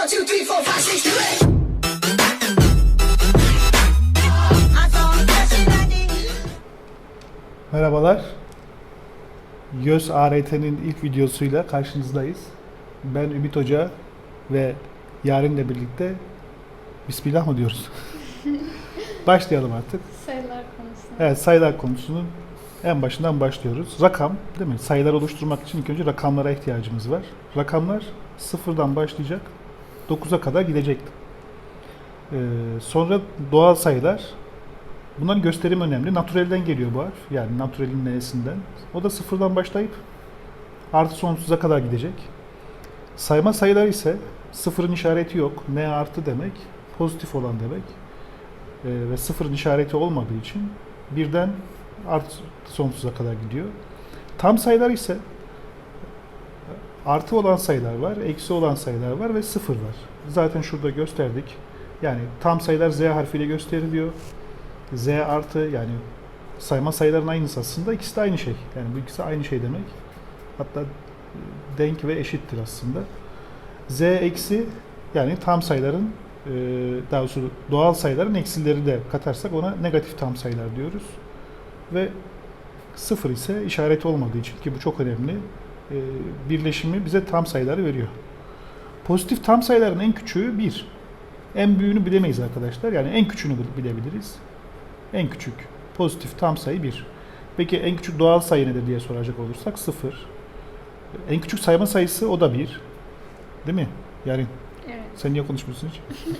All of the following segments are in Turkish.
One, two, three, four, five, six, do it. I saw flashing lightning. Merhabalar. YÖS ART'nin ilk videosuyla karşınızdayız. Ben Ümit Hoca ve Yaren'le birlikte Bismillah mı diyoruz? Başlayalım artık. Sayılar konusunda. Evet sayılar konusunun en başından başlıyoruz. Rakam değil mi? Sayılar oluşturmak için ilk önce rakamlara ihtiyacımız var. Rakamlar sıfırdan başlayacak, 9'a kadar gidecek. Ee, sonra doğal sayılar. Bunların gösterim önemli. Natürelden geliyor bu harf. Yani natürelin n'sinden. O da sıfırdan başlayıp artı sonsuza kadar gidecek. Sayma sayılar ise sıfırın işareti yok. N artı demek, pozitif olan demek. Ee, ve sıfırın işareti olmadığı için birden artı sonsuza kadar gidiyor. Tam sayılar ise artı olan sayılar var, eksi olan sayılar var ve sıfır var. Zaten şurada gösterdik. Yani tam sayılar Z harfiyle gösteriliyor. Z artı yani sayma sayıların aynısı aslında. İkisi de aynı şey. Yani bu ikisi aynı şey demek. Hatta denk ve eşittir aslında. Z eksi yani tam sayıların e, daha doğrusu doğal sayıların eksileri de katarsak ona negatif tam sayılar diyoruz. Ve sıfır ise işareti olmadığı için ki bu çok önemli birleşimi bize tam sayıları veriyor. Pozitif tam sayıların en küçüğü 1. En büyüğünü bilemeyiz arkadaşlar. Yani en küçüğünü bil- bilebiliriz. En küçük pozitif tam sayı 1. Peki en küçük doğal sayı nedir diye soracak olursak 0. En küçük sayma sayısı o da 1. Değil mi? Yani Evet. sen niye konuşmuyorsun hiç?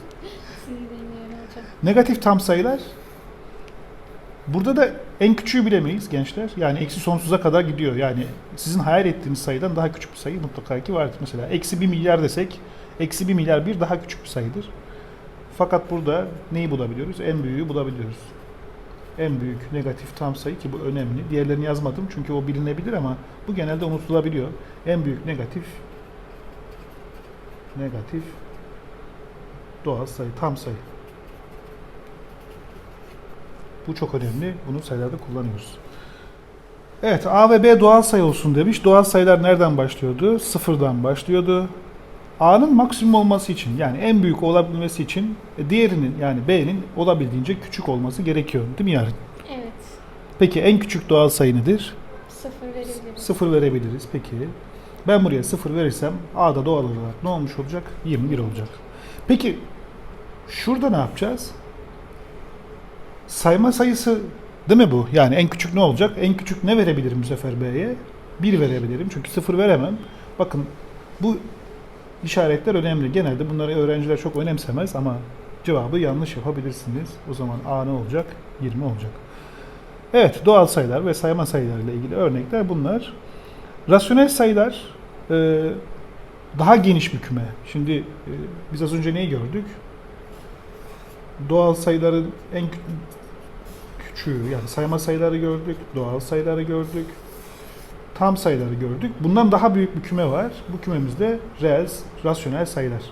Negatif tam sayılar. Burada da en küçüğü bilemeyiz gençler. Yani eksi sonsuza kadar gidiyor. Yani sizin hayal ettiğiniz sayıdan daha küçük bir sayı mutlaka ki vardır. Mesela eksi 1 milyar desek, eksi 1 milyar bir daha küçük bir sayıdır. Fakat burada neyi bulabiliyoruz? En büyüğü bulabiliyoruz. En büyük negatif tam sayı ki bu önemli. Diğerlerini yazmadım çünkü o bilinebilir ama bu genelde unutulabiliyor. En büyük negatif negatif doğal sayı, tam sayı. Bu çok önemli. Bunu sayılarda kullanıyoruz. Evet A ve B doğal sayı olsun demiş. Doğal sayılar nereden başlıyordu? Sıfırdan başlıyordu. A'nın maksimum olması için yani en büyük olabilmesi için e, diğerinin yani B'nin olabildiğince küçük olması gerekiyor. Değil mi yarın? Evet. Peki en küçük doğal sayı nedir? Sıfır verebiliriz. Sıfır verebiliriz. Peki ben buraya sıfır verirsem A'da doğal olarak ne olmuş olacak? 21 olacak. Peki şurada ne yapacağız? Sayma sayısı değil mi bu? Yani en küçük ne olacak? En küçük ne verebilirim bu sefer B'ye? 1 verebilirim. Çünkü sıfır veremem. Bakın bu işaretler önemli. Genelde bunları öğrenciler çok önemsemez ama cevabı yanlış yapabilirsiniz. O zaman A ne olacak? 20 olacak. Evet, doğal sayılar ve sayma sayılarıyla ilgili örnekler bunlar. Rasyonel sayılar e, daha geniş bir küme. Şimdi e, biz az önce neyi gördük? Doğal sayıların en kü- küçüğü yani sayma sayıları gördük, doğal sayıları gördük, tam sayıları gördük. Bundan daha büyük bir küme var. Bu kümemizde reel, rasyonel sayılar.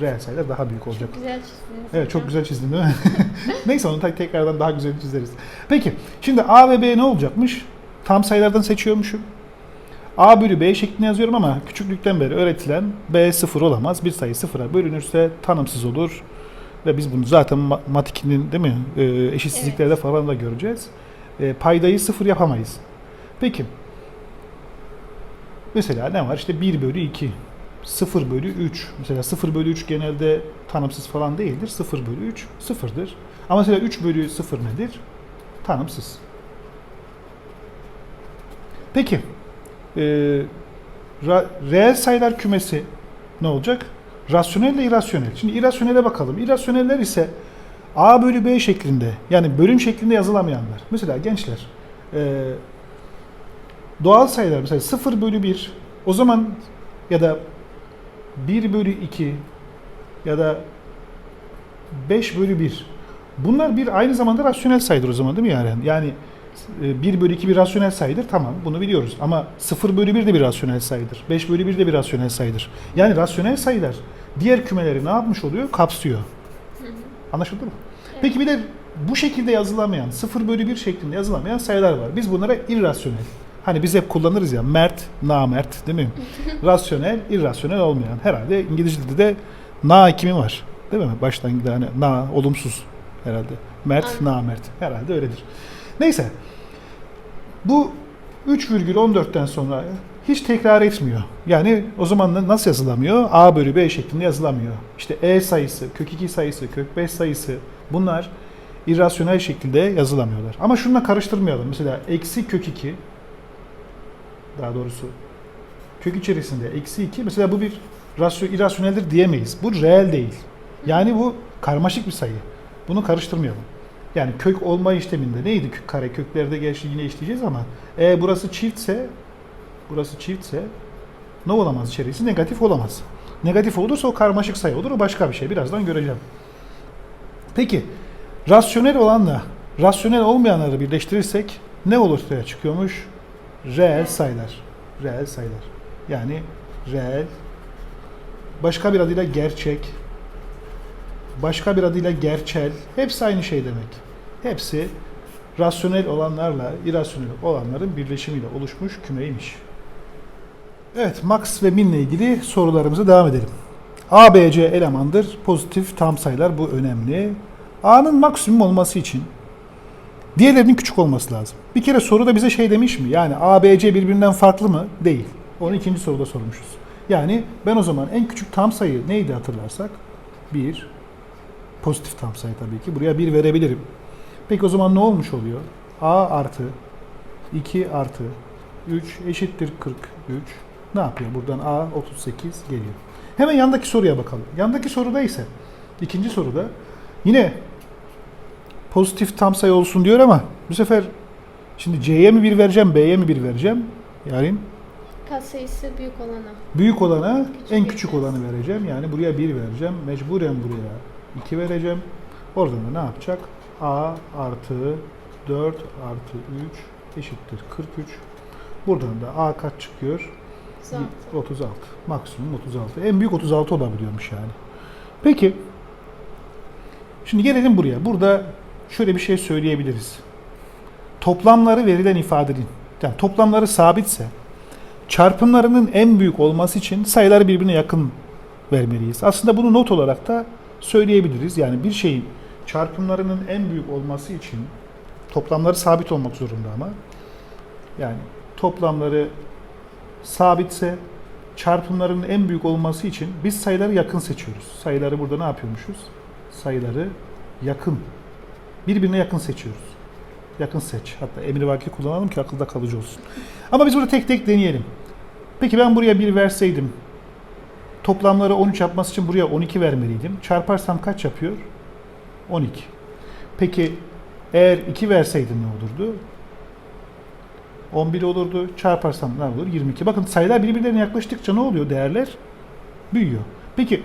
Reel sayılar daha büyük olacak. Çok güzel çizdiniz Evet çok güzel çizdin değil mi? Neyse onu tek- tekrardan daha güzel çizeriz. Peki şimdi A ve B ne olacakmış? Tam sayılardan seçiyormuşum. A bölü B şeklinde yazıyorum ama küçüklükten beri öğretilen B sıfır olamaz. Bir sayı sıfıra bölünürse tanımsız olur. Ve biz bunu zaten ma- mat 2'nin değil mi e, eşitsizliklerde falan da göreceğiz. E, paydayı sıfır yapamayız. Peki. Mesela ne var? İşte 1 bölü 2. 0 bölü 3. Mesela 0 bölü 3 genelde tanımsız falan değildir. 0 bölü 3 sıfırdır. Ama mesela 3 bölü 0 nedir? Tanımsız. Peki. Ee, ra- reel sayılar kümesi ne olacak? Rasyonel ile irrasyonel. Şimdi irrasyonele bakalım. İrrasyoneller ise A bölü B şeklinde yani bölüm şeklinde yazılamayanlar. Mesela gençler ee, doğal sayılar mesela 0 bölü 1 o zaman ya da 1 bölü 2 ya da 5 bölü 1. Bunlar bir aynı zamanda rasyonel sayıdır o zaman değil mi yani? Yani e, 1 bölü 2 bir rasyonel sayıdır tamam bunu biliyoruz. Ama 0 bölü 1 de bir rasyonel sayıdır. 5 bölü 1 de bir rasyonel sayıdır. Yani rasyonel sayılar diğer kümeleri ne yapmış oluyor? Kapsıyor. Anlaşıldı mı? Peki bir de bu şekilde yazılamayan, 0 bölü 1 şeklinde yazılamayan sayılar var. Biz bunlara irrasyonel. Hani biz hep kullanırız ya mert, namert değil mi? Rasyonel, irrasyonel olmayan. Herhalde İngilizce'de de Na ekimi var. Değil mi? Baştan giden na olumsuz herhalde. Mert, Aynen. na mert. Herhalde öyledir. Neyse. Bu 3,14'ten sonra hiç tekrar etmiyor. Yani o zaman nasıl yazılamıyor? A bölü B şeklinde yazılamıyor. İşte E sayısı, kök 2 sayısı, kök 5 sayısı bunlar irrasyonel şekilde yazılamıyorlar. Ama şununla karıştırmayalım. Mesela eksi kök 2 daha doğrusu kök içerisinde eksi 2 mesela bu bir rasyo, irrasyoneldir diyemeyiz. Bu reel değil. Yani bu karmaşık bir sayı. Bunu karıştırmayalım. Yani kök olma işleminde neydi kök kare? Köklerde gerçi yine işleyeceğiz ama e burası çiftse burası çiftse ne olamaz içerisi? Negatif olamaz. Negatif olursa o karmaşık sayı olur. O başka bir şey. Birazdan göreceğim. Peki rasyonel olanla rasyonel olmayanları birleştirirsek ne ortaya çıkıyormuş? Reel sayılar. Reel sayılar. Yani reel başka bir adıyla gerçek başka bir adıyla gerçel hepsi aynı şey demek. Hepsi rasyonel olanlarla irrasyonel olanların birleşimiyle oluşmuş kümeymiş. Evet, max ve min ile ilgili sorularımıza devam edelim. A, B, C elemandır. Pozitif tam sayılar bu önemli. A'nın maksimum olması için diğerlerinin küçük olması lazım. Bir kere soruda bize şey demiş mi? Yani A, B, C birbirinden farklı mı? Değil. Onu ikinci soruda sormuşuz. Yani ben o zaman en küçük tam sayı neydi hatırlarsak? 1. Pozitif tam sayı tabii ki. Buraya 1 verebilirim. Peki o zaman ne olmuş oluyor? A artı 2 artı 3 eşittir 43. Ne yapıyor? Buradan A 38 geliyor. Hemen yandaki soruya bakalım. Yandaki soruda ise ikinci soruda yine pozitif tam sayı olsun diyor ama bu sefer şimdi C'ye mi 1 vereceğim, B'ye mi 1 vereceğim? Yani Katsayısı büyük olana. büyük olana Küçük en bir küçük kez. olanı vereceğim. Yani buraya 1 vereceğim. Mecburen buraya 2 vereceğim. Oradan da ne yapacak? A artı 4 artı 3 eşittir 43. Buradan da A kaç çıkıyor? Zaten. 36. Maksimum 36. En büyük 36 olabiliyormuş yani. Peki. Şimdi gelelim buraya. Burada şöyle bir şey söyleyebiliriz. Toplamları verilen ifadenin, yani toplamları sabitse, çarpımlarının en büyük olması için sayıları birbirine yakın vermeliyiz. Aslında bunu not olarak da söyleyebiliriz. Yani bir şeyin çarpımlarının en büyük olması için toplamları sabit olmak zorunda ama yani toplamları sabitse çarpımlarının en büyük olması için biz sayıları yakın seçiyoruz. Sayıları burada ne yapıyormuşuz? Sayıları yakın. Birbirine yakın seçiyoruz. Yakın seç. Hatta emrivaki kullanalım ki akılda kalıcı olsun. Ama biz burada tek tek deneyelim. Peki ben buraya 1 verseydim toplamları 13 yapması için buraya 12 vermeliydim. Çarparsam kaç yapıyor? 12. Peki eğer 2 verseydim ne olurdu? 11 olurdu. Çarparsam ne olur? 22. Bakın sayılar birbirlerine yaklaştıkça ne oluyor? Değerler büyüyor. Peki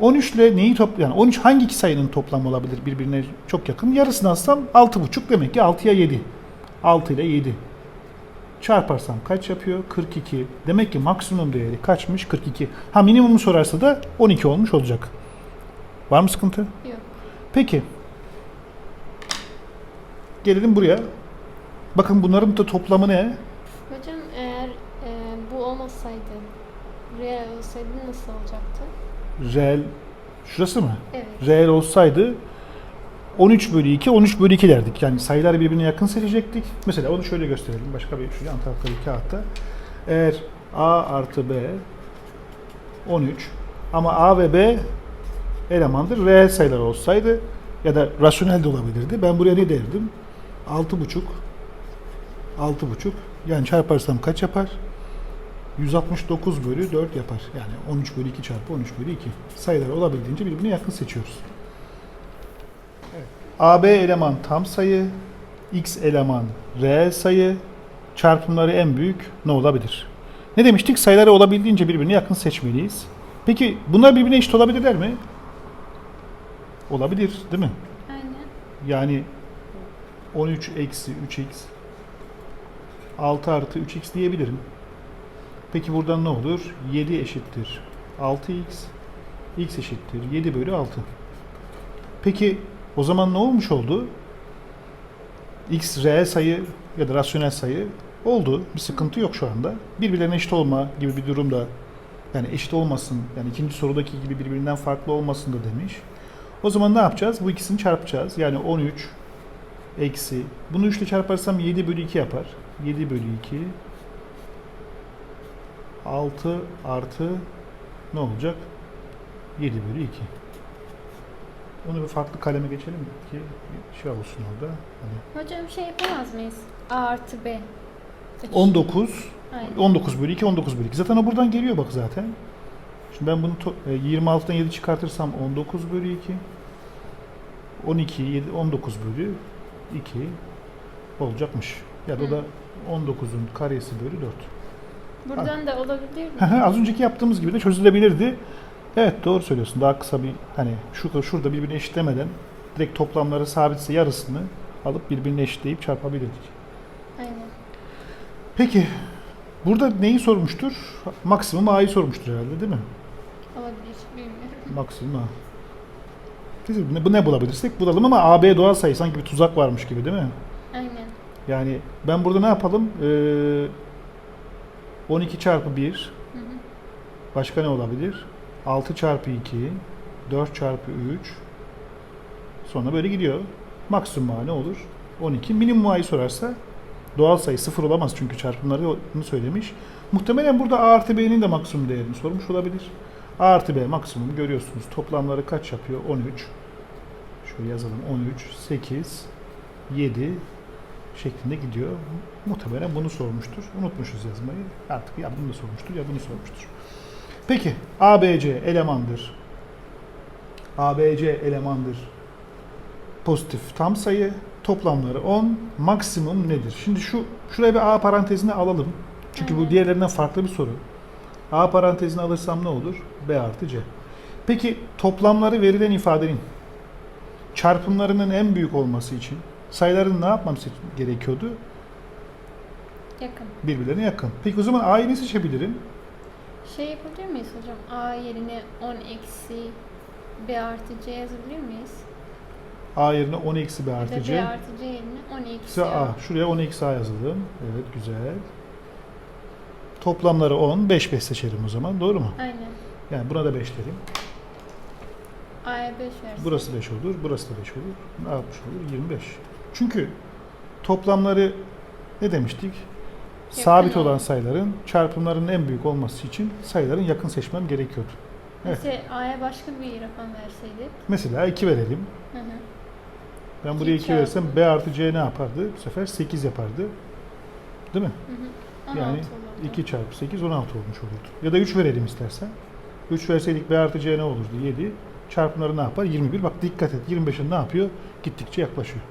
13 ile neyi top yani 13 hangi iki sayının toplamı olabilir birbirine çok yakın? Yarısını alsam 6,5 demek ki 6'ya 7. 6 ile 7. Çarparsam kaç yapıyor? 42. Demek ki maksimum değeri kaçmış? 42. Ha minimumu sorarsa da 12 olmuş olacak. Var mı sıkıntı? Yok. Peki. Gelelim buraya. Bakın bunların da toplamı ne? Hocam eğer e, bu olmasaydı, reel olsaydı nasıl olacaktı? Reel. Şurası mı? Evet. Reel olsaydı 13 bölü 2, 13 bölü 2 derdik. Yani sayıları birbirine yakın seçecektik. Mesela onu şöyle gösterelim. Başka bir şu yan tarafta bir kağıtta. Eğer A artı B 13 ama A ve B elemandır. Reel sayılar olsaydı ya da rasyonel de olabilirdi. Ben buraya ne derdim? 6,5 6,5 yani çarparsam kaç yapar? 169 bölü 4 yapar. Yani 13 bölü 2 çarpı 13 bölü 2. Sayıları olabildiğince birbirine yakın seçiyoruz. Evet. AB eleman tam sayı, X eleman reel sayı, çarpımları en büyük ne olabilir? Ne demiştik? Sayıları olabildiğince birbirine yakın seçmeliyiz. Peki bunlar birbirine eşit olabilirler mi? Olabilir değil mi? Aynen. Yani 13 eksi 3x 6 artı 3x diyebilirim. Peki buradan ne olur? 7 eşittir 6x x eşittir 7 bölü 6. Peki o zaman ne olmuş oldu? x reel sayı ya da rasyonel sayı oldu. Bir sıkıntı yok şu anda. Birbirlerine eşit olma gibi bir durum da Yani eşit olmasın. Yani ikinci sorudaki gibi birbirinden farklı olmasın da demiş. O zaman ne yapacağız? Bu ikisini çarpacağız. Yani 13 eksi. Bunu 3 ile çarparsam 7 bölü 2 yapar. 7 bölü 2 6 artı ne olacak? 7 bölü 2. Onu bir farklı kaleme geçelim ki şey olsun orada. Hani Hocam şey yapamaz mıyız? A artı B. Üç. 19 Aynen. 19 bölü 2 19 bölü 2. Zaten o buradan geliyor bak zaten. Şimdi ben bunu to- e, 26'dan 7 çıkartırsam 19 bölü 2 12 7 19 bölü 2 olacakmış. Ya da Hı. da 19'un karesi bölü 4. Buradan da olabilir mi? Az önceki yaptığımız gibi de çözülebilirdi. Evet doğru söylüyorsun. Daha kısa bir hani şu şurada birbirini eşitlemeden direkt toplamları sabitse yarısını alıp birbirine eşitleyip çarpabilirdik. Aynen. Peki burada neyi sormuştur? Maksimum A'yı sormuştur herhalde değil mi? Olabilir. Bilmiyorum. Maksimum A. Bu ne bulabilirsek bulalım ama AB doğal sayı sanki bir tuzak varmış gibi değil mi? Yani ben burada ne yapalım? Ee, 12 çarpı 1 Hı hı. başka ne olabilir? 6 çarpı 2 4 çarpı 3 sonra böyle gidiyor. Maksimum A ne olur? 12. Minimum A'yı sorarsa doğal sayı sıfır olamaz çünkü çarpımları onu söylemiş. Muhtemelen burada A artı B'nin de maksimum değerini sormuş olabilir. A artı B maksimum görüyorsunuz. Toplamları kaç yapıyor? 13. Şöyle yazalım. 13, 8, 7 şeklinde gidiyor. Muhtemelen bunu sormuştur. Unutmuşuz yazmayı. Artık ya bunu da sormuştur ya bunu sormuştur. Peki ABC elemandır. ABC elemandır. Pozitif tam sayı. Toplamları 10. Maksimum nedir? Şimdi şu şuraya bir A parantezine alalım. Çünkü bu diğerlerinden farklı bir soru. A parantezine alırsam ne olur? B artı C. Peki toplamları verilen ifadenin çarpımlarının en büyük olması için sayıların ne yapmam gerekiyordu? Yakın. Birbirlerine yakın. Peki o zaman A'yı ne seçebilirim? Şey yapabilir miyiz hocam? A yerine 10 eksi B artı C yazabilir miyiz? A yerine 10 eksi B artı da B C. artı C yerine 10 eksi Eksi A. A. Şuraya 10 eksi A yazalım. Evet güzel. Toplamları 10. 5 5 seçelim o zaman. Doğru mu? Aynen. Yani buna da 5 derim. A'ya 5 versin. Burası 5 olur. Burası da 5 olur. Ne yapmış olur? 25. Çünkü toplamları ne demiştik? Sabit olan sayıların çarpımlarının en büyük olması için sayıların yakın seçmem gerekiyordu. Evet. Mesela A'ya başka bir rakam verseydik. Mesela 2 verelim. Hı hı. Ben buraya 2 çarpı- versem B artı C ne yapardı? Bu sefer 8 yapardı. Değil mi? Hı hı. 16 Yani olurdu. 2 çarpı 8 16 olmuş olurdu. Ya da 3 verelim istersen. 3 verseydik B artı C ne olurdu? 7. Çarpımları ne yapar? 21. Bak dikkat et 25'in ne yapıyor? Gittikçe yaklaşıyor.